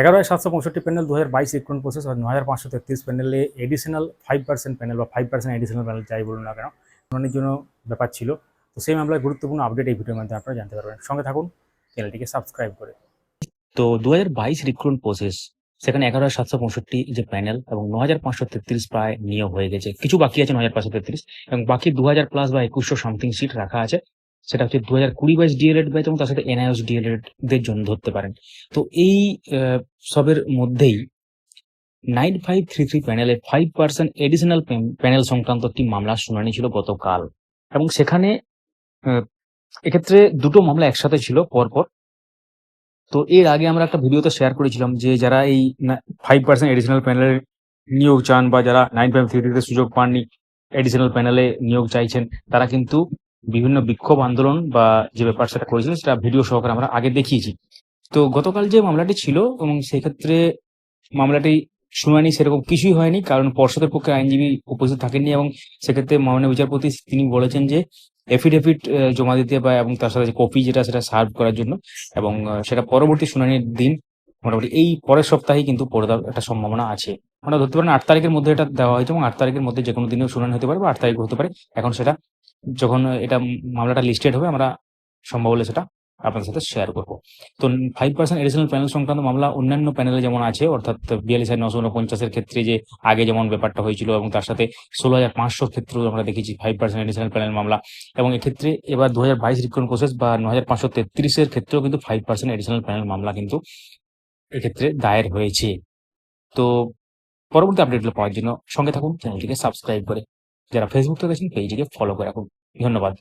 এগারো সাতশো পঁয়ষট্টি প্যানেল দু হাজার বাইশ রিক্রুটমেন্ট প্রসেস আর ন হাজার পাঁচশো তেত্রিশ প্যানেলে এডিশনাল ফাইভ পার্সেন্ট প্যানেল বা ফাইভ পার্সেন্ট এডিশনাল প্যানেল যাই বলুন না কেন শুনানির জন্য ব্যাপার ছিল। তো সেই মামলার গুরুত্বপূর্ণ আপডেট এই ভিডিওর মাধ্যমে আপনারা জানতে পারবেন। সঙ্গে থাকুন, চ্যানেলটিকে সাবস্ক্রাইব করে। তো দু হাজার বাইশ রিক্রুটমেন্ট প্রসেস সেখানে এগারো হাজার সাতশো পঁয়ষট্টি যে প্যানেল এবং ন হাজার পাঁচশো তেত্রিশ প্রায় নিয়োগ হয়ে গেছে। কিছু বাকি আছে ন হাজার পাঁচশো তেত্রিশ এবং বাকি দু হাজার প্লাস বা একুশশো সামথিং সিট রাখা আছে। সেটা হচ্ছে দু হাজার কুড়ি বাইশ ডিএলএড ব্যাচ এবং তার সাথে এনআইএস ডিএলএড দের জন্য ধরতে পারেন। তো এই সবের মধ্যেই নাইন ফাইভ থ্রি থ্রি প্যানেলে ফাইভ পার্সেন্ট এডিশনাল প্যানেল সংক্রান্ত একটি মামলার শুনানি ছিল গতকাল। এবং সেখানে এক্ষেত্রে দুটো মামলা একসাথে ছিল পরপর। তো এর আগে আমরা একটা ভিডিওতে শেয়ার করেছিলাম যে যারা এই ফাইভ পার্সেন্ট এডিশনাল প্যানেলে নিয়োগ চান বা যারা নাইন ফাইভ থ্রি থ্রিতে সুযোগ পাননি এডিশনাল প্যানেলে নিয়োগ চাইছেন, তারা কিন্তু বিভিন্ন বিক্ষোভ আন্দোলন বা যে ব্যাপার সেটা করেছিলেন সেটা ভিডিও সহকারে আমরা আগে দেখিয়েছি। তো গতকাল যে মামলাটি ছিল এবং সেক্ষেত্রে মামলাটি শুনানি সেরকম কিছুই হয়নি কারণ পর্ষদের পক্ষে আইনজীবী উপস্থিত থাকেননি এবং সেক্ষেত্রে মাননীয় বিচারপতি তিনি বলেছেন যে এফিডেভিট জমা দিতে বা এবং তার সাথে কপি যেটা সেটা সার্ভ করার জন্য এবং সেটা পরবর্তী শুনানির দিন মোটামুটি এই পরের সপ্তাহে কিন্তু পড়ে দেওয়ার একটা সম্ভাবনা আছে। আমরা ধরতে পারেন আট তারিখের মধ্যে এটা দেওয়া হয়েছে এবং আট তারিখের মধ্যে যে কোনো দিনেও শুনানি হতে পারে বা আট তারিখ হতে পারে। এখন সেটা যখন এটা মামলাটা লিস্টেড হবে, আমরা সম্ভব হলে সেটা আপনাদের সাথে শেয়ার করব। তো ফাইভ পার্সেন্ট এডিশনাল প্যানেল সংক্রান্ত মামলা অন্যান্য প্যানেলে যেমন আছে, অর্থাৎ বিয়াল্লিশ হাজার নশো উনপঞ্চাশের ক্ষেত্রে যে আগে যেমন ব্যাপারটা হয়েছিল এবং তার সাথে ষোলো হাজার পাঁচশোর ক্ষেত্রেও আমরা দেখেছি ফাইভ পার্সেন্ট এডিশনাল প্যানেল মামলা। এবং এক্ষেত্রে এবার দু হাজার বাইশ রিক্রুটমেন্ট প্রসেস বা ন হাজার পাঁচশো তেত্রিশের ক্ষেত্রেও কিন্তু ফাইভ পার্সেন্ট এডিশনাল প্যানেল মামলা কিন্তু এক্ষেত্রে দায়ের হয়েছে। তো পরবর্তী আপডেটগুলো পাওয়ার জন্য সঙ্গে থাকুন চ্যানেলটিকে সাবস্ক্রাইব করে, যারা ফেসবুক থেকে পেজটিকে ফলো করে রাখুন। ধন্যবাদ।